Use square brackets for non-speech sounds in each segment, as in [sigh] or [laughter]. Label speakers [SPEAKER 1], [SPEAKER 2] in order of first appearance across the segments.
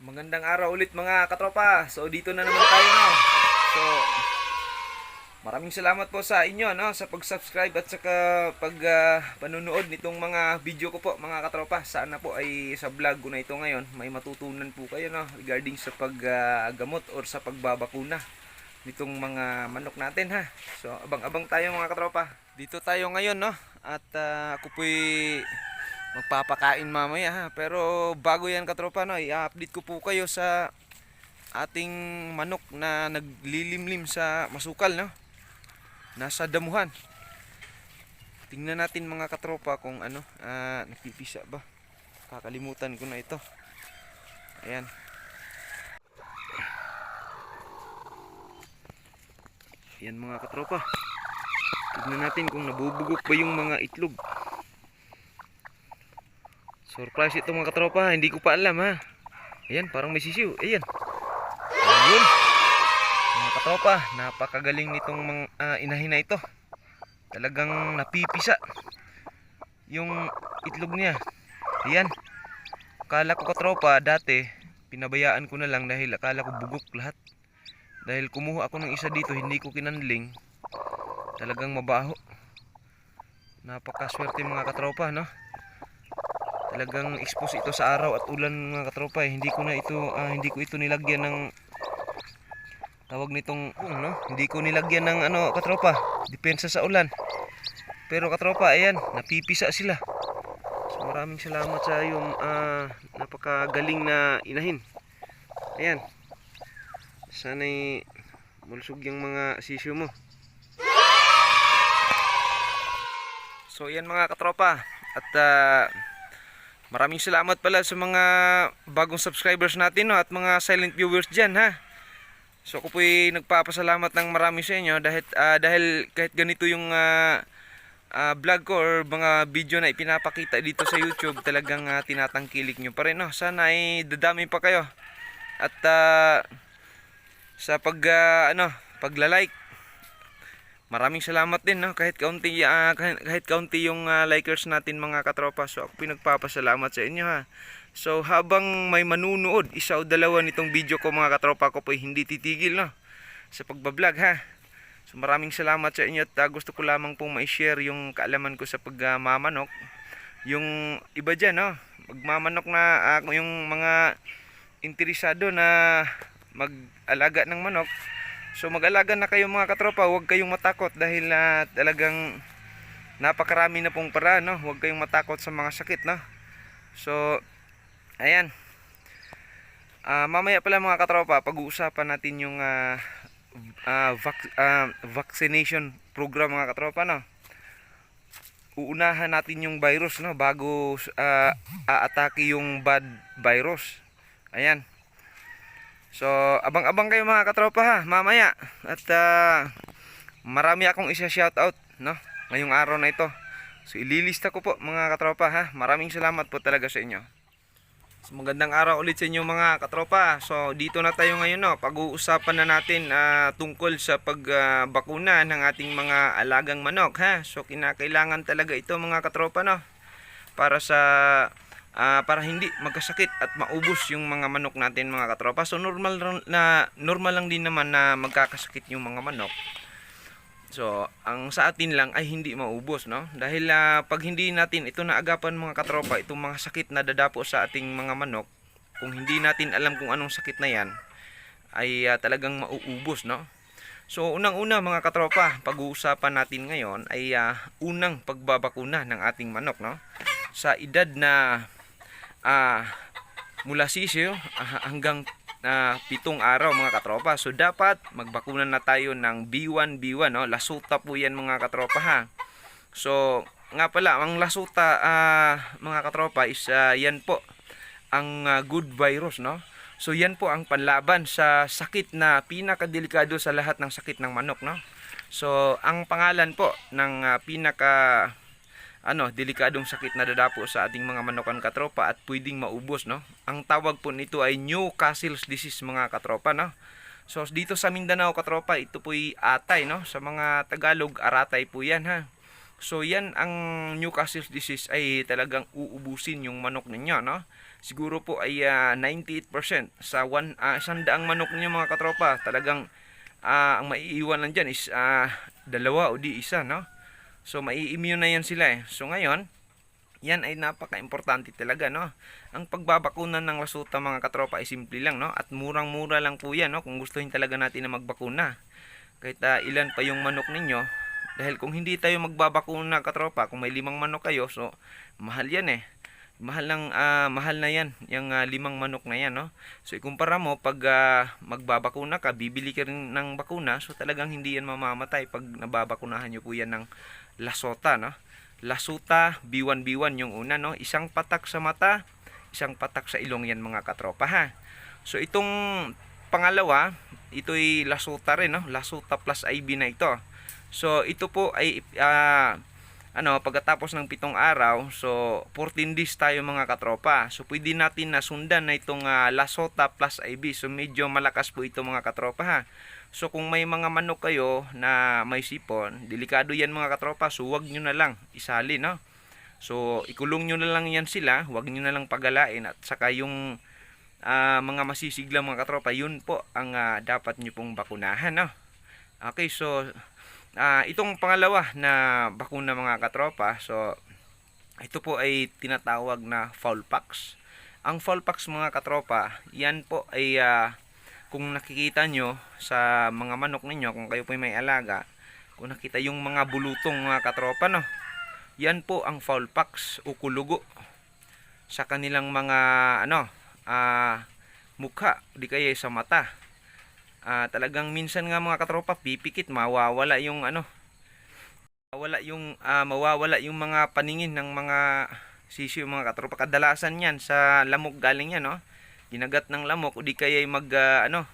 [SPEAKER 1] Magandang araw ulit mga katropa. So dito na naman tayo no. So maraming salamat po sa inyo no sa pag-subscribe at saka pag ah, panonood nitong mga video ko po mga katropa. Sana po ay sa vlog ko na ito ngayon may matutunan po kayo no regarding sa paggamot or sa pagbabakuna nitong mga manok natin ha. So abang-abang tayo mga katropa. Dito tayo ngayon no at ah, ako po'y magpapakain mamaya ha. Pero bago yan katropa no, i-update ko po kayo sa ating manok na naglilimlim sa masukal no. Nasa damuhan. Tingnan natin mga katropa kung ano, ah, nagpipisa ba. Kakalimutan ko na ito. Ayan. Ayan mga katropa. Tignan natin kung nabubugok ba yung mga itlog. Surprise ito mga katropa, hindi ko pa alam ha. Ayan, parang may sisiw. Ayan. Ayun. Mga katropa, napakagaling nitong mga ah, inahin na ito. Talagang napipisa yung itlog niya. Ayan. Akala ko katropa dati, pinabayaan ko na lang dahil akala ko bugok lahat. Dahil kumuha ako ng isa dito, hindi ko kinanling. Talagang mabaho. Napakaswerte mga katropa, no? Talagang expose ito sa araw at ulan mga katropa eh. hindi ko na ito ah, hindi ko ito nilagyan ng tawag nitong no? Hindi ko nilagyan ng ano katropa depensa sa ulan. Pero katropa ayan napipisa sila. So maraming salamat sa yung ah, napakagaling na inahin. Ayan. Sana'y mulusog yung mga sisyo mo. So yan mga katropa at ah, Maraming salamat pala sa mga bagong subscribers natin no, at mga silent viewers dyan ha. So ako po'y nagpapasalamat ng marami sa inyo dahil, ah, dahil kahit ganito yung ah, ah, vlog ko or mga video na ipinapakita dito sa YouTube talagang ah, tinatangkilik nyo pa rin. No? Sana ay dadami pa kayo. At ah, sa pag ah, ano, pagla-like Maraming salamat din no kahit kaunti ah, kahit, kaunti yung ah, likers natin mga katropa. So ako pinagpapasalamat sa inyo ha. So habang may manunood, isa o dalawa nitong video ko mga katropa ko po hindi titigil no sa pagbablog ha. So maraming salamat sa inyo at ah, gusto ko lamang pong ma-share yung kaalaman ko sa pagmamanok. yung iba diyan no, magmamanok na ah, yung mga interesado na mag-alaga ng manok So mag-alaga na kayo mga katropa, huwag kayong matakot dahil na talagang napakarami na pong para, no? Huwag kayong matakot sa mga sakit, no? So, ayan. Ah, mamaya pala mga katropa, pag-uusapan natin yung ah, ah, vac- ah, vaccination program mga katropa, no? Uunahan natin yung virus, no? Bago ah, aatake yung bad virus. Ayan. So, abang-abang kayo mga katropa ha, mamaya. At ah, marami akong isa shoutout, no? Ngayong araw na ito. So, ililista ko po mga katropa ha. Maraming salamat po talaga sa inyo. So, magandang araw ulit sa inyo mga katropa. So, dito na tayo ngayon, no? Pag-uusapan na natin ah, tungkol sa pagbakuna ng ating mga alagang manok, ha? So, kinakailangan talaga ito mga katropa, no? Para sa Ah, para hindi magkasakit at maubos yung mga manok natin mga katropa. So normal na normal lang din naman na magkakasakit yung mga manok. So, ang sa atin lang ay hindi maubos, no? Dahil ah, pag hindi natin ito naagapan mga katropa, itong mga sakit na dadapo sa ating mga manok, kung hindi natin alam kung anong sakit na 'yan, ay ah, talagang mauubos, no? So, unang-una mga katropa, pag-uusapan natin ngayon ay ah, unang pagbabakuna ng ating manok, no? Sa edad na ah mula sisyo ah, hanggang ah, pitong araw mga katropa. So dapat magbakuna na tayo ng B1 B1 no. Lasuta po 'yan mga katropa ha. So nga pala ang lasuta ah, mga katropa is ah, yan po ang ah, good virus no. So yan po ang panlaban sa sakit na pinakadelikado sa lahat ng sakit ng manok no. So ang pangalan po ng ah, pinaka ano, delikadong sakit na dadapo sa ating mga manokan katropa at pwedeng maubos, no? Ang tawag po nito ay Newcastle's disease mga katropa, no? So dito sa Mindanao katropa, ito po'y atay, no? Sa mga Tagalog, aratay po 'yan, ha. So yan ang Newcastle's disease ay talagang uubusin yung manok ninyo, no? siguro po ay ah, 98% sa one, ah, isang daang manok ninyo mga katropa. Talagang ah, ang maiiwan lang dyan is ah, dalawa o di isa, no? So, mai-immune na yan sila eh. So, ngayon, yan ay napaka-importante talaga, no? Ang pagbabakunan ng lasuta mga katropa ay simple lang, no? At murang-mura lang po yan, no? Kung gustuhin talaga natin na magbakuna. Kahit ah, ilan pa yung manok ninyo, dahil kung hindi tayo magbabakuna katropa, kung may limang manok kayo, so mahal yan eh. Mahal ng ah, mahal na yan, yung ah, limang manok na yan, no? So ikumpara mo pag ah, magbabakuna ka, bibili ka rin ng bakuna, so talagang hindi yan mamamatay pag nababakunahan niyo po yan ng lasota, no? Lasuta B1B1 yung una, no? Isang patak sa mata, isang patak sa ilong yan mga katropa, ha? So itong pangalawa, ito'y lasuta rin, no? Lasuta plus IB na ito. So ito po ay ah, ano, pagkatapos ng pitong araw, so 14 days tayo mga katropa. So pwede natin na sundan na itong ah, Lasota plus IB. So medyo malakas po ito mga katropa ha. So kung may mga manok kayo na may sipon, delikado yan mga katropa. So wag nyo na lang isali no. So ikulong nyo na lang yan sila, wag nyo na lang pagalain at saka yung ah, mga masisigla mga katropa, yun po ang ah, dapat nyo pong bakunahan no. Okay, so Ah, itong pangalawa na bakuna mga katropa, so ito po ay tinatawag na foul pox. Ang foul pox mga katropa, yan po ay ah, kung nakikita nyo sa mga manok ninyo, kung kayo po ay may alaga, kung nakita yung mga bulutong mga katropa, no, yan po ang foul pox o kulugo sa kanilang mga ano, ah, mukha, di kaya sa mata. Ah talagang minsan nga mga katropa pipikit mawawala yung ano mawawala yung ah, mawawala yung mga paningin ng mga sisiyo mga katropa. Kadalasan yan sa lamok galing yan no ginagat ng lamok o di kaya mag ah, ano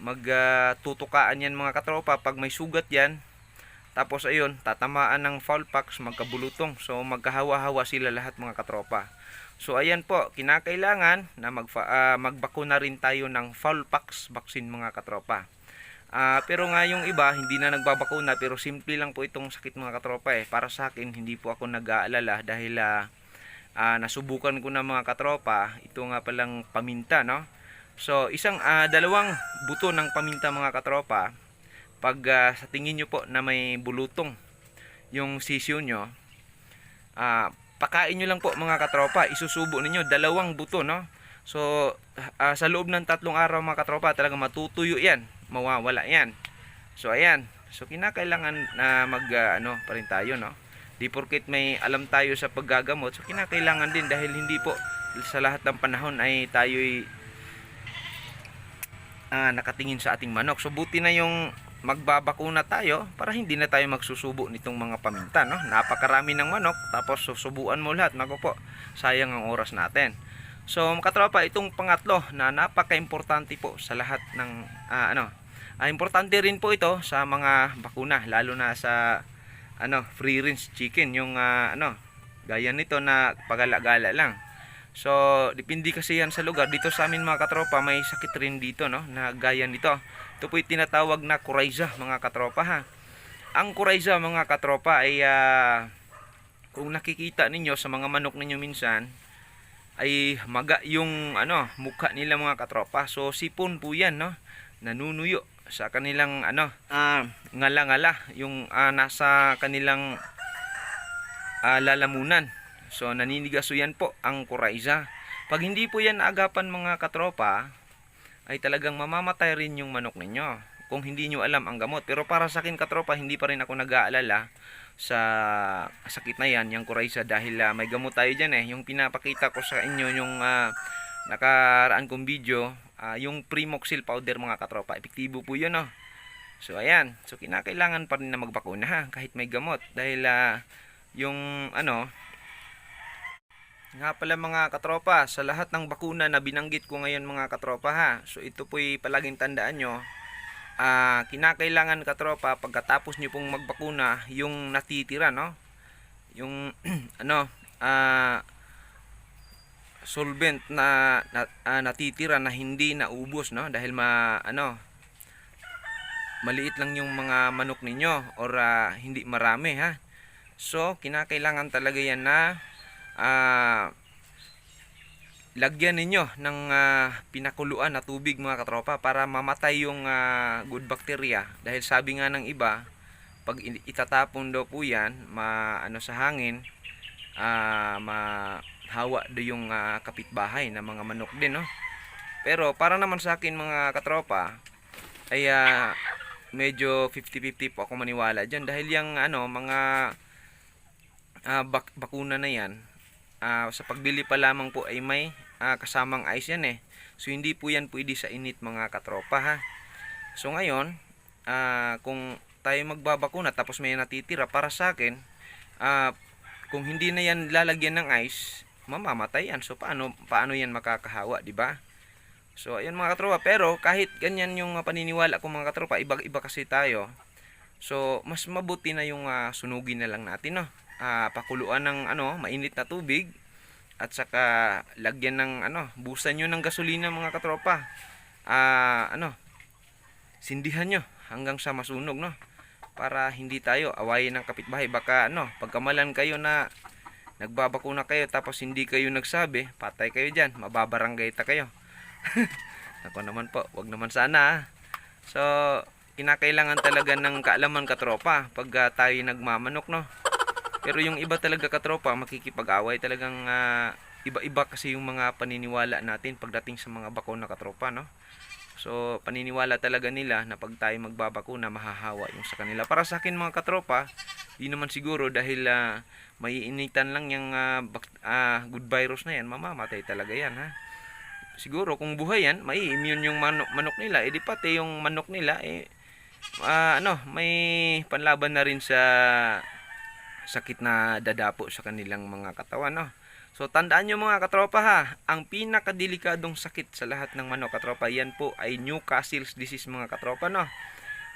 [SPEAKER 1] mag ah, tutukaan yan mga katropa pag may sugat yan tapos ayun tatamaan ng foul pox magkabulutong so magkahawa-hawa sila lahat mga katropa So ayan po, kinakailangan na magfa, ah, magbakuna rin tayo ng foul pox vaccine mga katropa. Ah, pero nga yung iba hindi na nagbabakuna pero simple lang po itong sakit mga katropa eh. Para sa akin hindi po ako nag-aalala dahil ah, ah, nasubukan ko na mga katropa, ito nga palang paminta no. So isang ah, dalawang buto ng paminta mga katropa pag ah, sa tingin nyo po na may bulutong yung sisyo nyo, ah, pakain nyo lang po mga katropa, isusubo ninyo dalawang buto no. So ah, sa loob ng tatlong araw mga katropa, talaga matutuyo 'yan, mawawala 'yan. So ayan. So kinakailangan na mag ah, ano pa rin tayo no. Di porket may alam tayo sa paggagamot, so kinakailangan din dahil hindi po sa lahat ng panahon ay tayo'y ah, nakatingin sa ating manok. So buti na yung magbabakuna tayo para hindi na tayo magsusubo nitong mga paminta no? Napakarami ng manok tapos susubuan mo lahat. Nago po sayang ang oras natin. So katropa itong pangatlo na napaka-importante po sa lahat ng ah, ano ah, importante rin po ito sa mga bakuna lalo na sa ano free range chicken yung ah, ano gaya nito na pagala-gala lang So, depende kasi yan sa lugar. Dito sa amin mga katropa, may sakit rin dito, no? Na gaya nito. Ito po yung tinatawag na kuraiza, mga katropa, ha? Ang kuraiza, mga katropa, ay ah, kung nakikita ninyo sa mga manok ninyo minsan, ay maga yung ano, mukha nila mga katropa. So, sipon po yan, no? Nanunuyo sa kanilang ano, ah, ngala-ngala, yung ah, nasa kanilang ah, lalamunan. So naninigaso yan po ang kuraiza. Pag hindi po yan agapan mga katropa, ay talagang mamamatay rin yung manok ninyo. Kung hindi nyo alam ang gamot. Pero para sa akin katropa, hindi pa rin ako nag-aalala sa sakit na yan, yung kuraiza. Dahil ah, may gamot tayo dyan eh. Yung pinapakita ko sa inyo, yung ah, nakaraan kong video, ah, yung Primoxil powder mga katropa. Epektibo po yun oh. So ayan, so kinakailangan pa rin na magbakuna ha, kahit may gamot. Dahil ah, yung ano, nga pala mga katropa, sa lahat ng bakuna na binanggit ko ngayon mga katropa ha. So ito po'y palaging tandaan nyo. Ah, kinakailangan katropa pagkatapos nyo pong magbakuna, yung natitira no. Yung [clears throat] ano, ah solvent na, na ah, natitira na hindi naubos no dahil ma ano maliit lang yung mga manok ninyo or ah, hindi marami ha. So kinakailangan talaga yan na ah, lagyan ninyo ng ah, pinakuluan na tubig mga katropa para mamatay yung ah, good bacteria dahil sabi nga ng iba pag itatapon daw po yan ma ano sa hangin ah mahawa do yung ah, kapitbahay na mga manok din no? Pero para naman sa akin mga katropa ay ah, medyo 50-50 po ako maniwala dyan. Dahil yung ano mga ah, bak- bakuna na yan ah, sa pagbili pa lamang po ay may ah, kasamang ice yan eh. So hindi po yan pwede sa init mga katropa ha? So ngayon ah, kung tayo magbabakuna tapos may natitira para sa akin ah, kung hindi na yan lalagyan ng ice mamamatay yan so paano paano yan makakahawa di ba So ayun mga katropa, pero kahit ganyan yung uh, paniniwala ko mga katropa, iba-iba kasi tayo. So mas mabuti na yung uh, sunugin na lang natin no. Ah, pakuluan ng ano, mainit na tubig at saka lagyan ng ano, busan nyo ng gasolina mga katropa. Ah, ano, sindihan nyo hanggang sa masunog no. Para hindi tayo awayin ng kapitbahay. Baka ano, pagkamalan kayo na nagbabakuna kayo tapos hindi kayo nagsabi, patay kayo dyan, mababarangay ta kayo. [laughs] Ako naman po, wag naman sana. ah. So, kinakailangan talaga ng kaalaman katropa pag ah, tayo nagmamanok, no? Pero yung iba talaga katropa, makikipag-away talagang ah, iba-iba kasi yung mga paniniwala natin pagdating sa mga bakuna katropa, no? So, paniniwala talaga nila na pag tayo magbabakuna, mahahawa yung sa kanila. Para sa akin mga katropa, di naman siguro dahil ah, maiinitan lang yung bak- ah, good virus na yan, mamamatay talaga yan, ha? siguro kung buhay yan, may immune yung manok, manok nila. Eh di pati yung manok nila eh ah, ano, may panlaban na rin sa sakit na dadapo sa kanilang mga katawan, no. So tandaan nyo mga katropa ha, ang pinakadelikadong sakit sa lahat ng manok katropa, yan po ay Newcastle's disease mga katropa, no.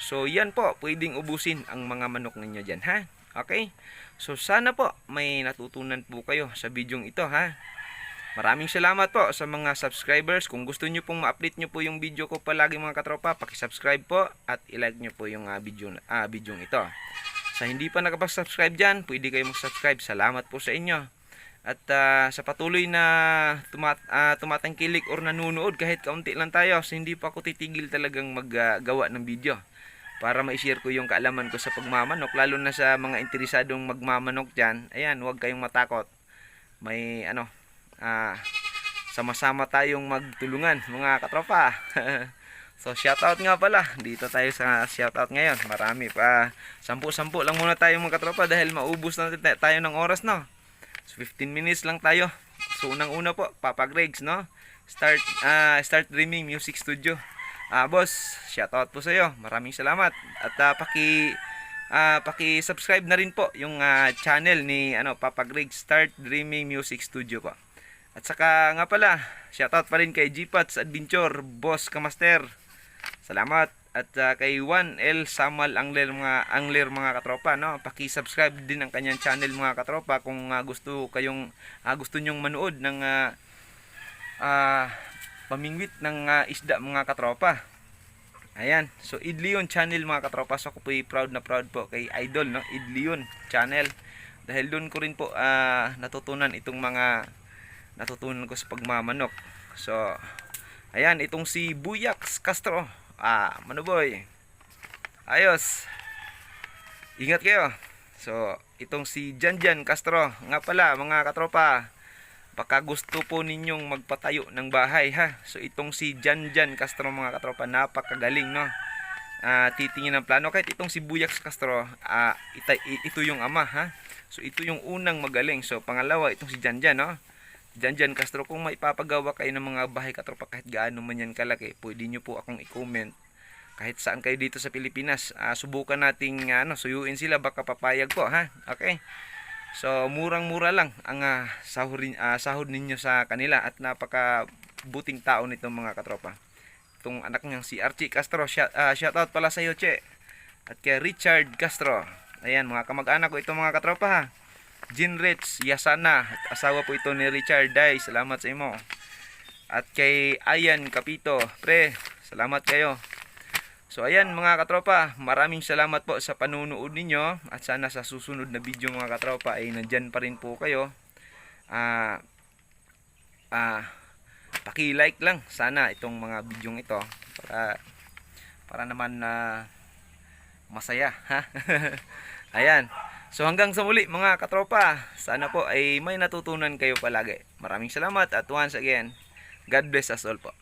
[SPEAKER 1] So yan po, pwedeng ubusin ang mga manok ninyo dyan ha. Okay? So sana po may natutunan po kayo sa bidyong ito ha. Maraming salamat po sa mga subscribers. Kung gusto nyo pong ma-update nyo po yung video ko palagi mga katropa, pakisubscribe po at i-like nyo po yung uh, video, ah, video ito. Sa hindi pa nakapag-subscribe dyan, pwede kayo mag-subscribe. Salamat po sa inyo. At ah, sa patuloy na tumat, ah, tumatangkilik or nanunood, kahit kaunti lang tayo, so hindi pa ako titigil talagang maggawa ng video para ma-share ko yung kaalaman ko sa pagmamanok lalo na sa mga interesadong magmamanok dyan ayan huwag kayong matakot may ano ah, sama-sama tayong magtulungan mga katropa. [laughs] so shoutout nga pala. Dito tayo sa shoutout ngayon. Marami pa. Sampu-sampu lang muna tayo mga katropa dahil maubos na tayo ng oras no. So 15 minutes lang tayo. So unang-una po, Papa Gregs no. Start ah, Start Dreaming Music Studio. Ah boss, shoutout po sa iyo. Maraming salamat. At ah, paki ah paki-subscribe na rin po yung ah, channel ni ano Papa Greg Start Dreaming Music Studio po. At saka nga pala, shoutout pa rin kay Gpats Adventure, Boss Kamaster. Salamat. At ah, kay Juan L. Samal Angler mga Angler mga katropa, no. Paki-subscribe din ang kanyang channel mga katropa kung ah, gusto kayong ah, gusto nyong manood ng ah, ah, pamingwit ng ah, isda mga katropa. Ayan. So Idleon channel mga katropa. So ako po proud na proud po kay Idol, no. Idleon channel. Dahil doon ko rin po ah, natutunan itong mga natutunan ko sa pagmamanok. So, ayan, itong si Buyax Castro. Ah, manuboy. Ayos. Ingat kayo. So, itong si Janjan Castro. Nga pala, mga katropa. Baka gusto po ninyong magpatayo ng bahay, ha? So, itong si Janjan Castro, mga katropa. Napakagaling, no? Ah, titingin ng plano. Kahit itong si Buyax Castro, ah, ita, ito yung ama, ha? So, ito yung unang magaling. So, pangalawa, itong si Janjan, no? Dyan Castro, kung may papagawa kayo ng mga bahay katropa kahit gaano man yan kalaki, pwede nyo po akong i-comment. Kahit saan kayo dito sa Pilipinas, ah, subukan nating ano, suyuin sila, baka papayag po ha. Okay? So, murang-mura lang ang ah, sahod, rin- ah, sahod ninyo sa kanila at napaka buting tao nitong mga katropa. Itong anak niyang si Archie Castro, shout, ah, shout out pala sa iyo, Che. At kay Richard Castro. Ayan, mga kamag-anak ko itong mga katropa ha. Jean Rich Yasana, at asawa po ito ni Richard Day. Salamat sa imo. At kay Ayan Kapito, pre, salamat kayo. So ayan mga katropa, maraming salamat po sa panunood ninyo at sana sa susunod na video mga katropa ay nandyan pa rin po kayo. Ah ah paki-like lang sana itong mga bidyong ito para para naman na masaya ha. [laughs] Ayan. So hanggang sa muli mga katropa, sana po ay may natutunan kayo palagi. Maraming salamat at once again, God bless us all po.